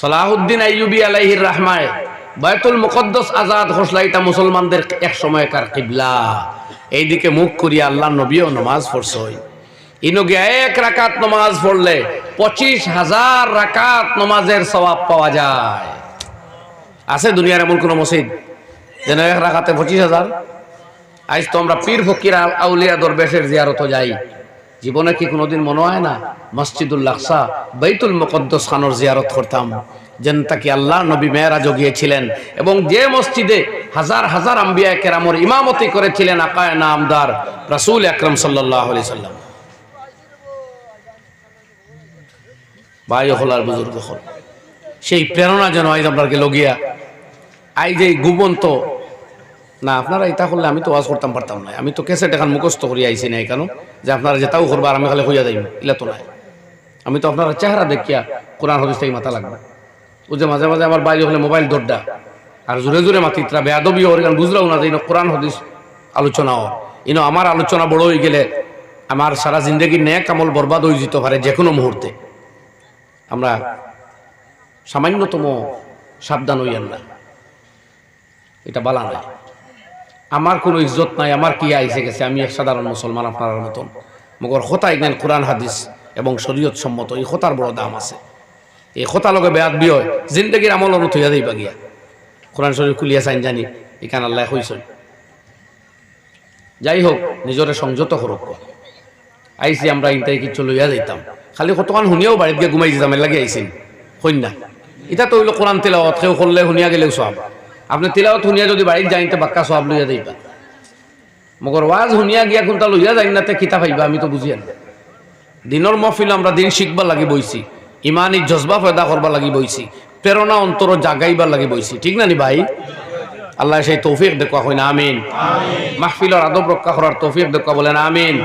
সালাহুদ্দিন আইয়ুবি আলাইহির রাহমায় বায়তুল মুকদ্দস আজাদ হোসলা এটা মুসলমানদের এক সময়কার কিবলা। এইদিকে মুখ করিয়া আল্লাহ নবীও নমাজ পড়ছই। ইনগে এক রাকাত নমাজ পড়লে পঁচিশ হাজার রাকাত নমাজের সওয়াব পাওয়া যায়। আছে দুনিয়ার এমন কোনো মসজিদ যেন এক রাখাতে পঁচিশ হাজার? আজ তো আমরা পীর ফকির আউলিয়া দরবেশের জিয়ারত যাই। জীবনে কি কোনোদিন মনে হয় না? মসজিদুল বাইতুল মুকদ্দস খানোর জিয়ারত করতাম। যেন তাকে আল্লাহ নবী মেয়েরা জগিয়েছিলেন। এবং যে মসজিদে হাজার হাজার আম্বিয়া কেরামর ইমামতি করেছিলেন আকায় নামদার রাসূল আকরম সাল্লাহ আলি সাল্লাম। ভাই হলার বুজুর্গ হল, সেই প্রেরণা যেন আজ আপনাকে লগিয়া আই যে গুবন্ত না, আপনারা এটা করলে আমি তো ওয়াজ করতাম, পারতাম না। আমি তো কেসে টাকার মুখস্থ করি, আইছি না কেন যে আপনারা যেটাও করবার আমি খালি হইয়া যাইব, ইলা তো নাই। আমি তো আপনারা চেহারা দেখিয়া কোরআন, হদিস থেকে মাথা লাগবে। ও যে মাঝে মাঝে আমার বাইরে হলে মোবাইল দরডা আর জোরে জোরে মাতিত্রা বেয়াদবি ওর গান বুঝলাও না যে ইনো কোরআন, হদিস আলোচনা হর ইনো আমার আলোচনা বড় হয়ে গেলে আমার সারা জিন্দগির ন্যাক আমল বরবাদ হয়ে যেতে পারে যে কোনো মুহূর্তে। আমরা সামান্যতম সাবধান হইয়ান না। এটা বালা নাই। আমার কোনো ইজ্জত নাই, আমার কি আইসে গেছে? আমি এক সাধারণ মুসলমান আপনার মতন। মগর খোতা ইগনেন কোরআন হাদিস এবং শরীয়ত সম্মত, এই খোতার বড় দাম আছে। এই খোতা লগে বেয়াদ বিয় জিন্দগির আমল অনু থইয়া দিবা গিয়া। কোরআন শরীফ খুলিয়া চাইন জানি, এখান আল্লাহ হইছই যাই হোক নিজরে সংযত করুক। আইসি আমরা ইনটাই কিছু লইয়া যাইতাম। খালি কতক্ষণ শুনিয়াও বাড়িতে গিয়ে ঘুমাই যেতাম লাগে আইসিন কন্যা এটা তো হইল কোরআন তেলাওয়াত, কেউ করলে শুনিয়া গেলেও সব। আপনি তেলাওয়াত শুনিয়া যদি বাড়িতে যাইতে বাক্কা সব লইয়া দিবা মগর ওয়াজ শুনিয়া গিয়া কোনটা লইয়া যাই না তে কিতা পাইবা আমি তো বুঝি না দিনের মহফিল আমরা দিন শিখবা লাগি বইছি ইমানি জজবা পয়দা করবা লাগি বইছি প্রেরণা অন্তর জাগাইবার লাগি বইছি। ঠিক না নি ভাই? আল্লাহ সেই তৌফিক দেখুয়া হয় না আমিন। মাহফিলর আদব রক্ষা করার তৌফিক দেখুয়া বলেন আমিন।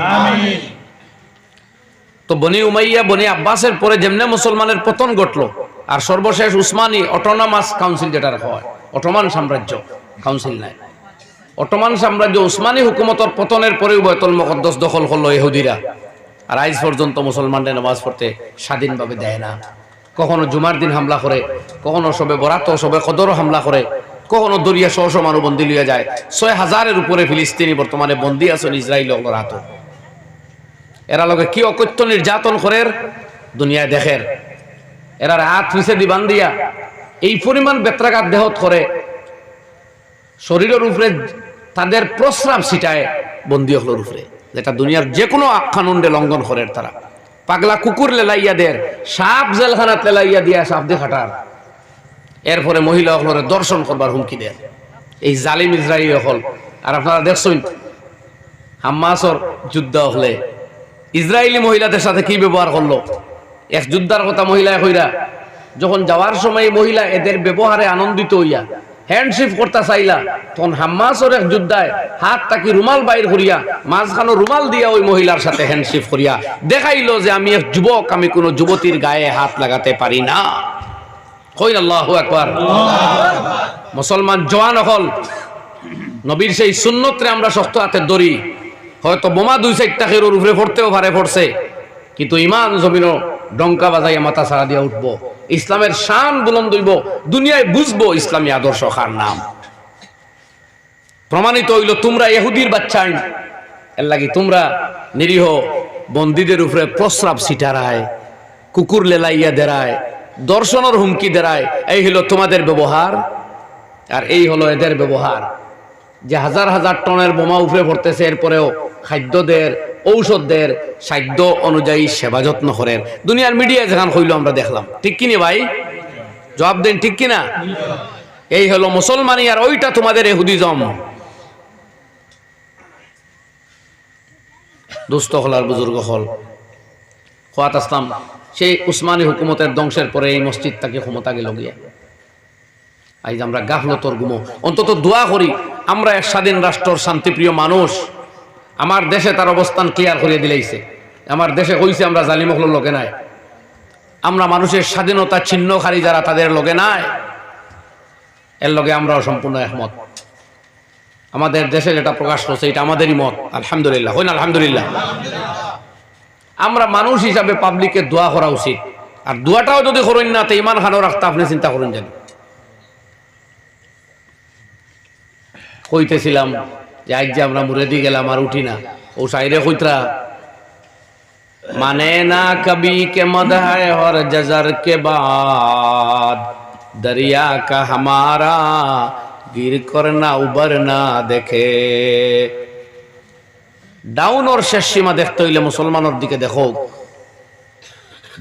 তো বনি উমাইয়া বনি আব্বাসের পরে যেমনে মুসলমানের পতন ঘটলো আর সর্বশেষ উসমানী অটোনামাস কাউন্সিল যেটা হয় অটোমান সাম্রাজ্য। কাউন্সিল নাই। অটোমান সাম্রাজ্য উসমানী হুকুমতর পতনের পরেও বয়তল মকদ্দস দখল করল ইহুদিরা। আর আজ পর্যন্ত মুসলমানদের নামাজ পড়তে স্বাধীনভাবে দেয় না। কখনো জুমার দিন হামলা করে কখনো সবে বরাত সবে কদরও হামলা করে কখনো দরিয়া সহ সহ মানুষ বন্দি লিয়ে যায়। ছয় হাজারের উপরে ফিলিস্তিনি বর্তমানে বন্দি আছেন ইসরায়েল হাত এরা লোকে কি অকথ্য নির্যাতন করে দুনিয়ায় দেখের। এরা হাত পিছে দিবান দিয়া এই পরিমাণ বেত্রাঘাত দেহত করে, শরীরের উপরে তাদের প্রস্রাব ছিটায়, বন্দি হলোর উপরে। যেটা দুনিয়ার যে কোনো আখ্যানুন্ডে লঙ্ঘন করে তারা। পাগলা কুকুর লেলাইয়া দের সাপ জেলখানাত লেলাইয়া দিয়া সাপ দিয়ে খাটার। এরপরে মহিলা হলরে দর্শন করবার হুমকি দেয় এই জালিম ইসরায়েল হল। আর আপনারা দেখছেন, হাম্মাসর যুদ্ধ হলে ইসরায়েলি মহিলাদের সাথে কি ব্যবহার করল? এক যুদ্ধার কথা মহিলা হইরা যখন যাওয়ার সময় মহিলা এদের ব্যবহারে আনন্দিত হইয়া হ্যান্ডশিপ করতে চাইলা, তখন হাম্মাসর এক যুদ্ধায় হাত তাকে রুমাল বাইর করিয়া, মাঝখানো রুমাল দিয়া ওই মহিলার সাথে হ্যান্ডশিপ করিয়া দেখাইলো যে আমি এক যুবক, আমি কোনো যুবতীর গায়ে হাত লাগাতে পারি না। কইন আল্লাহ একবার মুসলমান জওয়ান হল নবীর সেই সুন্নতরে আমরা শক্ত হাতে ধরি। হয়তো বোমা দুই চারটা খেরোর উপরে পড়তেও পারে, পড়ছে। কিন্তু ইমান জমিনও ডঙ্কা বাজাইয়া মাথা ছাড়া দিয়ে উঠবো। ইসলামের শান বুলন্দ হইব দুনিয়ায় বুঝব ইসলামী আদর্শ কার নাম। প্রমাণিত হইল তোমরা এহুদির বাচ্চাই এর লাগি তোমরা নিরীহ বন্দীদের উপরে প্রস্রাব ছিটারায়, কুকুর লেলাইয়া দেরায়, দর্শনের হুমকি দেরায়। এই হলো তোমাদের ব্যবহার আর এই হলো এদের ব্যবহার। যে হাজার হাজার টনের বোমা উপরে পড়তেছে, এরপরেও খাদ্যদের ঔষধদের সাধ্য অনুযায়ী সেবা যত্ন করেন। দুনিয়ার মিডিয়া যেখান হইল আমরা দেখলাম। ঠিক কিনি ভাই? জবাব দেন ঠিক কিনা? এই হলো মুসলমানি আর ওইটা তোমাদের এহুদিজম। দুস্থ হল আর বুজুর্গ হল। খোয়াত আসলাম। সেই উসমানী হুকুমতের ধ্বংসের পরে এই মসজিদটাকে ক্ষমতা গেল গিয়া। আজ আমরা গাফলতর গুমো। অন্তত দোয়া করি, আমরা এক স্বাধীন রাষ্ট্রর শান্তিপ্রিয় মানুষ। আমার দেশে তার অবস্থান ক্লিয়ার করিয়ে দিলাইছে আমার দেশে কইছে, আমরা জালিমহল লোকে নাই। আমরা মানুষের স্বাধীনতা ছিন্নকারী যারা, তাদের লোকে নাই। এর লগে আমরাও সম্পূর্ণ একমত। আমাদের দেশে যেটা প্রকাশ করছে, এটা আমাদেরই মত। আলহামদুলিল্লাহ। হইন আলহামদুলিল্লাহ। আমরা মানুষ হিসাবে পাবলিকের দোয়া করা উচিত। আর দুয়াটাও যদি করুন না, তো ইমান খানো রাখতে আপনি চিন্তা করুন যেন কইতেছিলাম যে আজ যে আমরা মুরেদি গেলাম আর উঠি না। ও সাইরে কইতরা মানে না কবি কে মদায় হর জজর কে বাদ। দরিয়া কা হামারা গির উবৰ না দেখে। ডাউন ওর শেষ সীমা দেখতে হইলে মুসলমানের দিকে দেখো।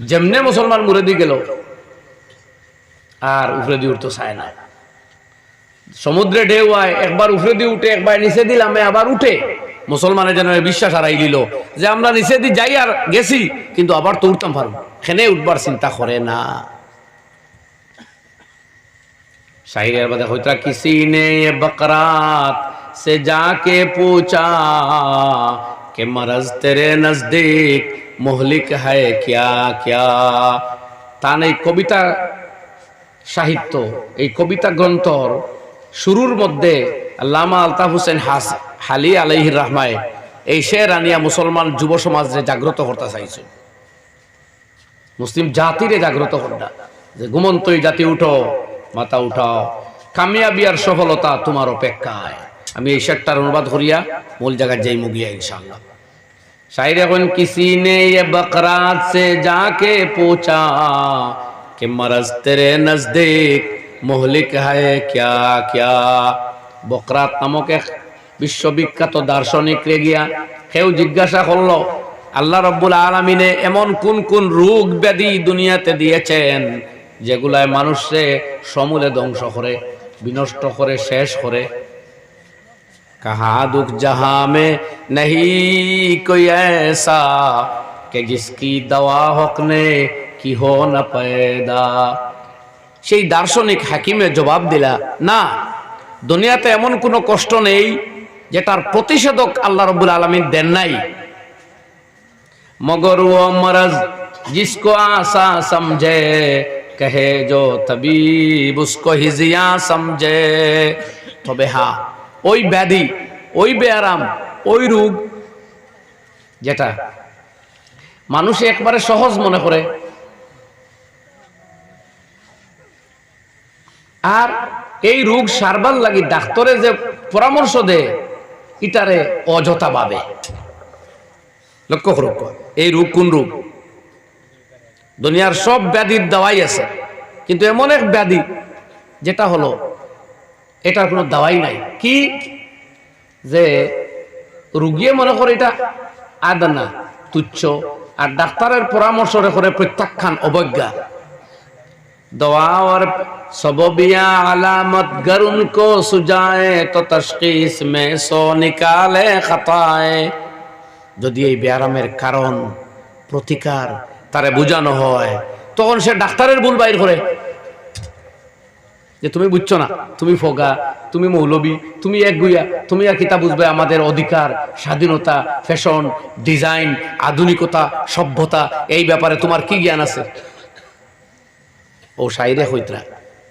যেমনে মুসলমান মুরেদি গেল, আর উপরে দিয়ে উঠতে চায় না। সমুদ্রে ঢেউ আয়, একবার উঠে দিয়ে উঠে, একবার নিচে দিলাম আবার উঠে। মুসলমানের যেন বিশ্বাস হারাই দিল। যে আমরা নিচে দিয়ে যাই আর গেছি, কিন্তু আবার তো উঠতাম পারব। খেনে উঠবার চিন্তা করে না। কে তেরে মোহলিক তান এই কবিতা সাহিত্য, এই কবিতা গ্রন্থর শুরুর মধ্যে আল্লামা আলতাফ হোসেন হাস হালি আলাইহির রহমায় এই শের আনিয়া মুসলমান যুব সমাজে জাগ্রত করতে চাইছে মুসলিম জাতিরে জাগ্রত করটা যে ঘুমন্তই জাতি উঠো মাথা উঠাও কামিয়াবি আর সফলতা তোমার অপেক্ষায় আমি এই শেরটার অনুবাদ করিয়া মূল জায়গায় যাই মুগিয়া ইনশাআল্লাহ शायर कौन किसी ने ये बकरात से जाके पूछा कि मरज तेरे नजदीक मोहलिक है क्या क्या বকরাত নামক এক বিশ্ববিখ্যাত দার্শনিক রে গিয়া কেউ জিজ্ঞাসা করলো আল্লাহ রব্বুল আলমিনে এমন কোন কোন রোগ ব্যাধি দুনিয়াতে দিয়েছেন যেগুলায় মানুষে সমূলে ধ্বংস করে বিনষ্ট করে শেষ করে कहा दुख जहां में नहीं कोई ऐसा कि जिसकी दवा हकने की हो न पैदा সেই দার্শনিক হাকিমে জবাব দিলা, না, দুনিয়াতে এমন কোনো কষ্ট নেই যেটার প্রতিষেধক আল্লাহ রবুল আলমী দেন নাই। মগর ও মরজ, জিসকো আশা সমঝে, কহে যো তবিব, উসকো হিজিয়া সমঝে। তবে হা, ওই ব্যাধি, ওই ব্যায়াম ওই রোগ, যেটা মানুষে একবারে সহজ মনে করে আর এই রোগ সারবার লাগি ডাক্তারে যে পরামর্শ দে ইটারে অযথা ভাবে। লক্ষ্য করুক এই রোগ কোন রোগ? দুনিয়ার সব ব্যাধির দাওয়াই আছে, কিন্তু এমন এক ব্যাধি যেটা হলো, এটার কোনো দাওয়াই নাই। কি? যে রুগিয়ে মনে করে এটা আদানা, তুচ্ছ, আর ডাক্তারের পরামর্শ করে প্রত্যাখ্যান অবজ্ঞা। দোয়া اور সববিয়া আলামত গর উনকো کو তো تو মে সো নিকালে نکالے যদি এই ব্যায়ামের কারণ, প্রতিকার তারে বুঝানো হয়, তখন সে ডাক্তারের ভুল বাইর করে। যে তুমি বুঝছ না, তুমি ফোগা, তুমি মৌলবী, তুমি এক গুইয়া, তুমি আর কিতা বুঝবে আমাদের অধিকার, স্বাধীনতা, ফ্যাশন, ডিজাইন, আধুনিকতা, সভ্যতা, এই ব্যাপারে তোমার কি জ্ঞান আছে? ও শাইরে হইতরা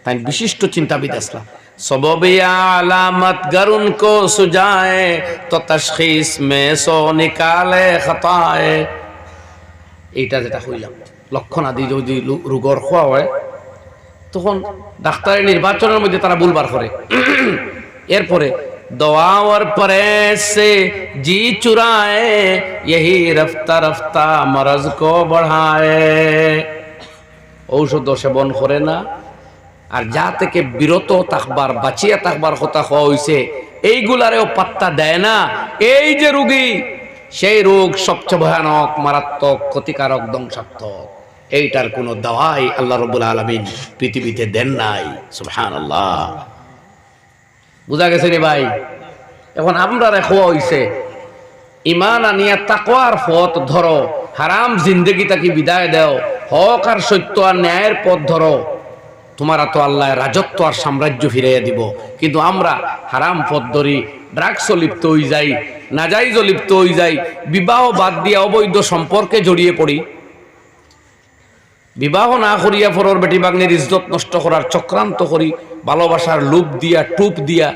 তাই বিশিষ্ট চিন্তাবিদ আসলাম सबबे आलामत गर उनको सुजाए तो तशखीस में सो निकाले खताए এইটা যেটা হইলাম লক্ষণ আদি যদি লু- রোগর খোয়া হয় তখন ডাক্তারের নির্বাচনের মধ্যে তারা ভুলবার করে এরপরে দোয়া और परहेज से जी चुराए यही रफ्ता रफ्ता मरज को बढ़ाए ঔষধ সেবন করে না। আর যা থেকে বিরত থাকবার বাঁচিয়ে থাকবার কথা হওয়া হয়েছে এইগুলারেও পাত্তা দেয় না। এই যে রুগী সেই রোগ সবচেয়ে ভয়ানক মারাত্মক ক্ষতিকারক ধ্বংসাত্মক। এইটার কোনো দাওয়াই আল্লাহ রবুল আলমিন পৃথিবীতে দেন নাই। সুবহান আল্লাহ বুঝা গেছে রে ভাই? এখন আমরা রেখো হইছে ইমান আনিয়া তাকওয়ার পথ ধরো হারাম জিন্দগি তাকে বিদায় দেও। হক আর সত্য আর ন্যায়ের পথ ধরো। তোমারা তো আল্লাহ রাজত্ব আর সাম্রাজ্য ফিরাইয়া দিব। কিন্তু আমরা হারাম পথ ধরি ড্রাগসও লিপ্ত হয়ে যাই নাজাইজও লিপ্ত হয়ে যাই, বিবাহ বাদ দিয়া অবৈধ সম্পর্কে জড়িয়ে পড়ি। বিবাহ না করিয়া ফরর বেটি বাগনের ইজ্জত নষ্ট করার চক্রান্ত করি, ভালোবাসার লুপ দিয়া, টুপ দিয়া।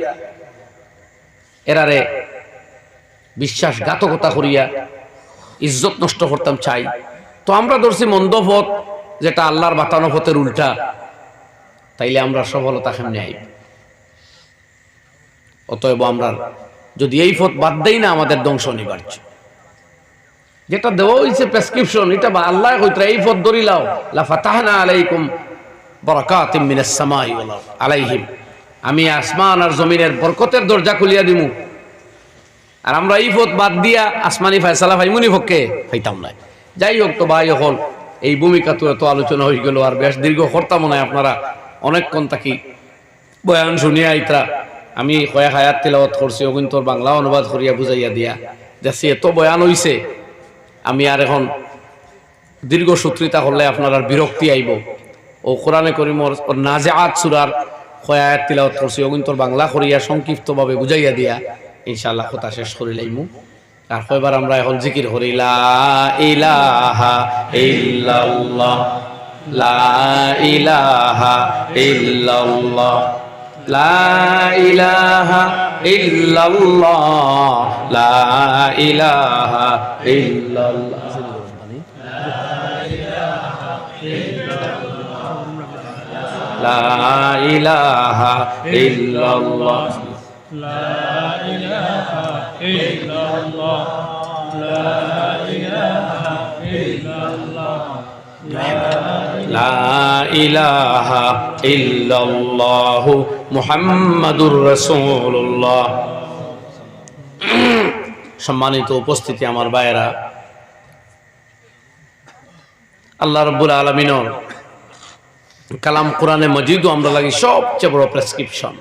এরারে বিশ্বাসঘাতকতা করিয়া ইজ্জত নষ্ট করতাম চাই। তো আমরা ধরছি মন্দ পথ, যেটা আল্লাহর বাতানো পথের উল্টা। তাইলে আমরা সফলতা কেমনে আইব? অতএব আমরা যদি এই পথ বাদ দেই না, আমাদের ধ্বংস অনিবার্য। যেটা দেওয়া হয়েছে প্রেসক্রিপশন এটা বা আল্লাহ কইতরা এই পথ ধরিলাও লা ফাতাহনা আলাইকুম বারাকাতিম মিনাস সামাই আলাইহিম, আমি আসমান আর জমিনের বরকতের দরজা খুলিয়া দিমু। আর আমরা এই পথ বাদ দিয়া আসমানি ফায়সালা ফাইমুনি পক্ষে ফাইতাম নাই। যাই হোক তো ভাই হল এই ভূমিকা তো এত আলোচনা হয়ে গেল, আর বেশ দীর্ঘ করতাম মনে হয় আপনারা। অনেকক্ষণ থাকি বয়ান শুনিয়া ইতরা আমি কয়েক হায়াত তিলাওয়াত করছি ওগুন তোর বাংলা অনুবাদ করিয়া বুঝাইয়া দিয়া দেখছি এত বয়ান হইছে, আমি আর এখন দীর্ঘ সূত্রিতা হলে আপনার আর বিরক্তি আইব। ও কোরআনে করিমর নাজে আত সুরার কয়াত তিলাওয়াত করছি ওগুন তোর বাংলা করিয়া সংক্ষিপ্তভাবে বুঝাইয়া দিয়া ইনশাআল্লাহ কথা শেষ করিলাইমু আর কয়বার আমরা এখন জিকির করি, লা ইলাহা ইল্লাল্লাহ, লা ইলাহা ইল্লাল্লাহ, লা ইলাহা ইল্লাল্লাহ, লা ইলাহা ইল্লাল্লাহ, লা ইলাহা ইল্লাল্লাহ, লা সম্মানিত উপস্থিতি আমার ভাইয়েরা। আল্লাহ রব্বুল আলমিনর কালাম কোরআনে মজিদও আমরা লাগি সবচেয়ে বড় প্রেসক্রিপশন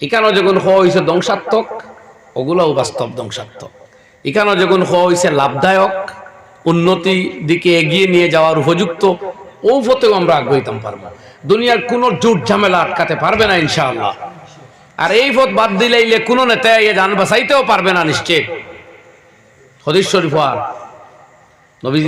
এখানেও যখন হয়েছে ধ্বংসাত্মক ওগুলোও বাস্তব ধ্বংসাত্মক। এখানেও যখন হইছে লাভদায়ক, উন্নতি দিকে এগিয়ে নিয়ে যাওয়ার উপযুক্ত ও পথেও আমরা আগ্রহিতাম পারব। দুনিয়ার কোনো জোট ঝামেলা আটকাতে পারবে না, ইনশাআল্লাহ। আর এই পথ বাদ দিলে কোনো নেতা এ যান বাঁচাইতেও পারবে না নিশ্চিত হদিস শরীফ আর নবীজি